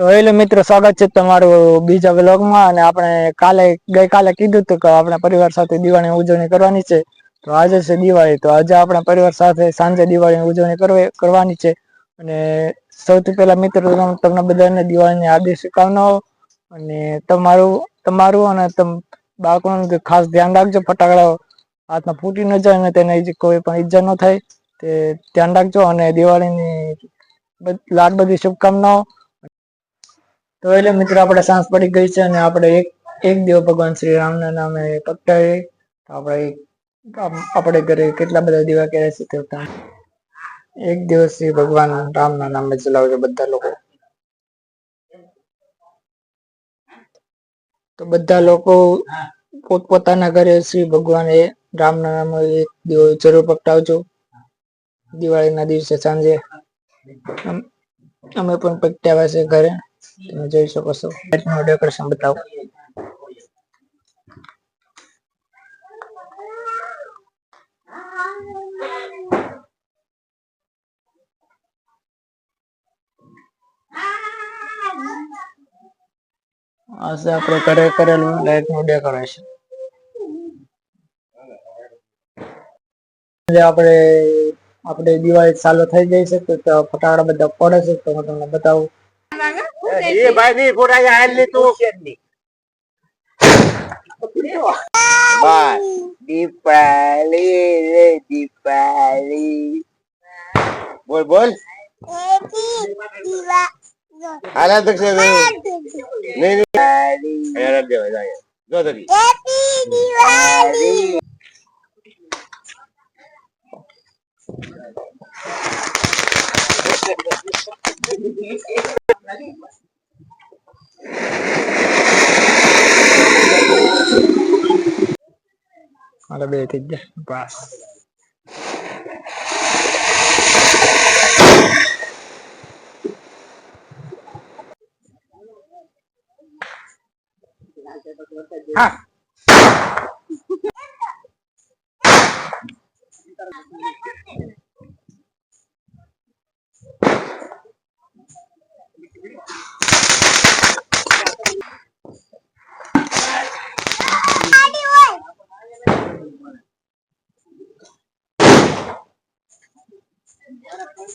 તો હેલો મિત્રો, સ્વાગત છે તમારું બીજા વ્લોગમાં અને આપણે કાલે, ગઈકાલે કીધું હતું કે આપણે પરિવાર સાથે દિવાળીની ઉજવણી કરવાની છે. તો આજે છે દિવાળી, તો આજે આપણા પરિવાર સાથે સાંજે દિવાળીની ઉજવણી કરવી, કરવાની છે. અને સૌથી પહેલા મિત્રો તમ- તમને બધાને દિવાળીની હાર્દિક શુભકામનાઓ અને તમારું તમારું અને તમ, બાળકોનું ખાસ ધ્યાન રાખજો. ફટાકડા હાથમાં ફૂટી ન જાય અને તેને કોઈ પણ ઈજા ન થાય. તે ધ્યાન રાખજો અને દિવાળીની લાખ બધી શુભકામનાઓ તો એટલે મિત્રો આપણે સાંજ પડી ગઈ છે અને આપણે એક એક દિવસ ભગવાન શ્રી રામના નામે તો આપણે આપણે ઘરે કેટલા બધા દીવા કર્યા છે તે એક દિવસ શ્રી ભગવાન રામના નામે ચલાવજો બધા લોકો. તો બધા લોકો પોતપોતાના ઘરે શ્રી ભગવાન એ રામના નામે એક દિવસ જરૂર પ્રગટાવજો દિવાળીના દિવસે સાંજે. અમે પણ પ્રગટાવ્યા છે ઘરે. તમે જોઈ શકો છો. લાઇટનું ડેકોરેશન બતાવો. આજે આપણે ઘરે કરેલું લાઇટનું ડેકોરેશન આજે આપણે આપણે દિવાળી ચાલુ થઈ જઈ છે, તો ફટાકડા બધા પડે છે, તો હું તમને બતાવું. એ ભાઈ ની ફોટા હાલ લી તું દીપાલી રે દીપાલી. બોલ બોલ. આલા છે નહીં નહીં અહીંયા દેવા જાય જો તરી મારે બે થઈ ગયા બસ હા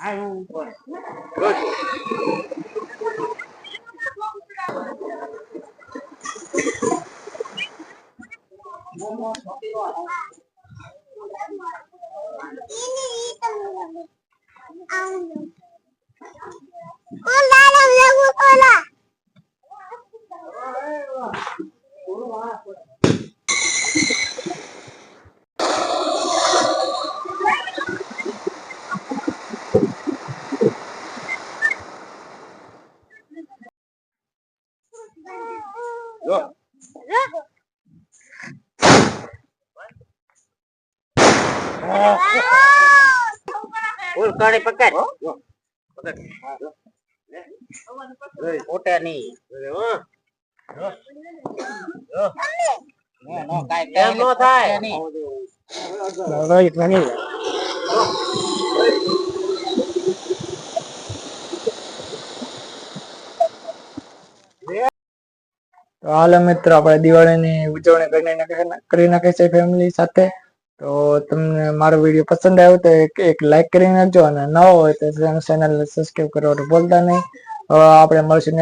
હા હું બોલ કોલા લાગુ કોલા જો ફૂલ કાઢી પકડ. પકડ. હા જો. લે. ફોટા નહીં. હો. જો. જો. નો નો કાઈ કેમ નો થાય. તો હાલ મિત્રો આપણે દિવાળીની ઉજવણી કરી નાખી કરી નાખી છે ફેમિલી સાથે. તો તમને મારો વીડિયો પસંદ આવ્યો તો એક એક લાઈક કરી નાખજો અને ન હોય તો ચેનલ સબસ્ક્રાઈબ કરવાનું ભૂલતા નહીં. હવે આપણે મળશું